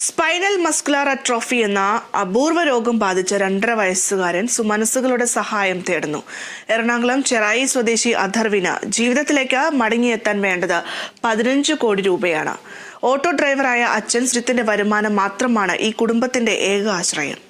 Spinal muscular atrophy എന്ന അപൂർവ രോഗം ബാധിച്ച രണ്ടര വയസ്സുകാരൻ സുമനസ്സുകളുടെ സഹായം തേടുന്നു. എറണാകുളം ചെറായി സ്വദേശി അധർവിന ജീവിതത്തിലേക്ക് മടങ്ങിയെത്താൻ വേണ്ടത് പതിനഞ്ച് കോടി രൂപയാണ്. ഓട്ടോ ഡ്രൈവറായ അച്ഛൻ ശ്രീത്തിന്റെ വരുമാനം മാത്രമാണ് ഈ കുടുംബത്തിന്റെ ഏക ആശ്രയം.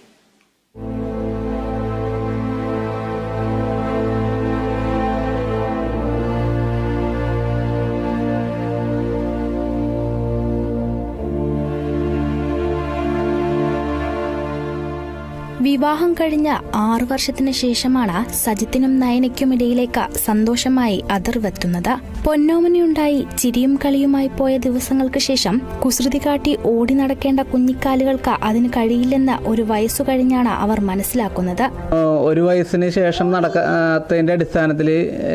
വിവാഹം കഴിഞ്ഞ ആറു വർഷത്തിന് ശേഷമാണ് സജിത്തിനും നയനയ്ക്കുമിടയിലേക്ക് സന്തോഷമായി അതിർവെത്തുന്നത്. പൊന്നോമനയുണ്ടായി ചിരിയും കളിയുമായി പോയ ദിവസങ്ങൾക്ക് ശേഷം കുസൃതി കാട്ടി ഓടി നടക്കേണ്ട കുഞ്ഞിക്കാലുകൾക്ക് അതിന് കഴിയില്ലെന്ന് ഒരു വയസ്സു കഴിഞ്ഞാണ് അവർ മനസ്സിലാക്കുന്നത്. ഒരു വയസ്സിന് ശേഷം നടക്കാത്തതിന്റെ അടിസ്ഥാനത്തിൽ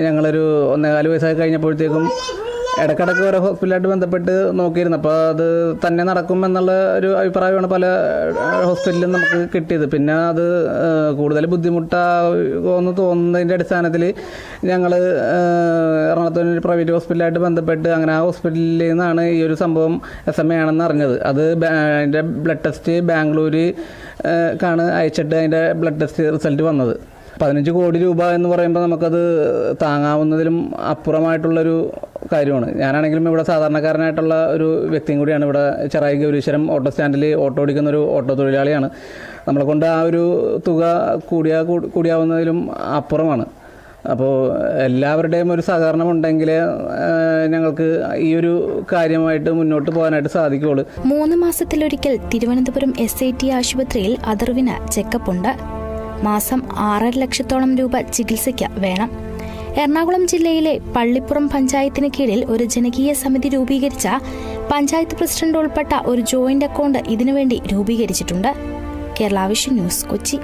ഞങ്ങളൊരു ഒന്നേകാൽ വയസ്സായി കഴിഞ്ഞപ്പോഴത്തേക്കും ഇടക്കിടക്ക് ഓരോ ഹോസ്പിറ്റലായിട്ട് ബന്ധപ്പെട്ട് നോക്കിയിരുന്നു. അപ്പോൾ അത് തന്നെ നടക്കും എന്നുള്ള ഒരു അഭിപ്രായമാണ് പല ഹോസ്പിറ്റലിലും നമുക്ക് കിട്ടിയത്. പിന്നെ അത് കൂടുതൽ ബുദ്ധിമുട്ടാകുമെന്ന് തോന്നുന്നതിന്റെ അടിസ്ഥാനത്തിൽ ഞങ്ങൾ എറണാകുളത്ത് ഒരു പ്രൈവറ്റ് ഹോസ്പിറ്റലായിട്ട് ബന്ധപ്പെട്ട് അങ്ങനെ ആ ഹോസ്പിറ്റലിൽ നിന്നാണ് ഈ ഒരു സംഭവം എസ് എം എ ആണെന്ന് അറിഞ്ഞത്. അത് അതിന്റെ ബ്ലഡ് ടെസ്റ്റ് ബാംഗ്ലൂർ ക്കാണ് അയച്ചിട്ട് അതിന്റെ ബ്ലഡ് ടെസ്റ്റ് റിസൾട്ട് വന്നത്. പതിനഞ്ച് കോടി രൂപ എന്ന് പറയുമ്പോൾ നമുക്കത് താങ്ങാവുന്നതിലും അപ്പുറമായിട്ടുള്ളൊരു കാര്യമാണ്. ഞാനാണെങ്കിലും ഇവിടെ സാധാരണക്കാരനായിട്ടുള്ള ഒരു വ്യക്തിയും കൂടിയാണ്. ഇവിടെ ചെറായി ഗൗരീശ്വരം ഓട്ടോ സ്റ്റാൻഡിൽ ഓട്ടോ ഓടിക്കുന്ന ഒരു ഓട്ടോ തൊഴിലാളിയാണ്. നമ്മളെ കൊണ്ട് ആ ഒരു തുക കൂടിയാ കൂടിയാവുന്നതിലും അപ്പുറമാണ്. അപ്പോൾ എല്ലാവരുടെയും ഒരു സഹകരണം ഉണ്ടെങ്കിൽ ഞങ്ങൾക്ക് ഈ ഒരു കാര്യമായിട്ട് മുന്നോട്ട് പോകാനായിട്ട് സാധിക്കുകയുള്ളൂ. മൂന്ന് മാസത്തിലൊരിക്കൽ തിരുവനന്തപുരം എസ് ഐ ടി ആശുപത്രിയിൽ അതിർവിന് ചെക്കപ്പ് ഉണ്ട് മാസം ആറര ലക്ഷത്തോളം രൂപ ചികിത്സയ്ക്ക് വേണം. എറണാകുളം ജില്ലയിലെ പള്ളിപ്പുറം പഞ്ചായത്തിന് കീഴിൽ ഒരു ജനകീയ സമിതി രൂപീകരിച്ച പഞ്ചായത്ത് പ്രസിഡന്റ് ഉൾപ്പെട്ട ഒരു ജോയിന്റ് അക്കൗണ്ട് ഇതിനുവേണ്ടി രൂപീകരിച്ചിട്ടുണ്ട്. Kerala vision news Kochi.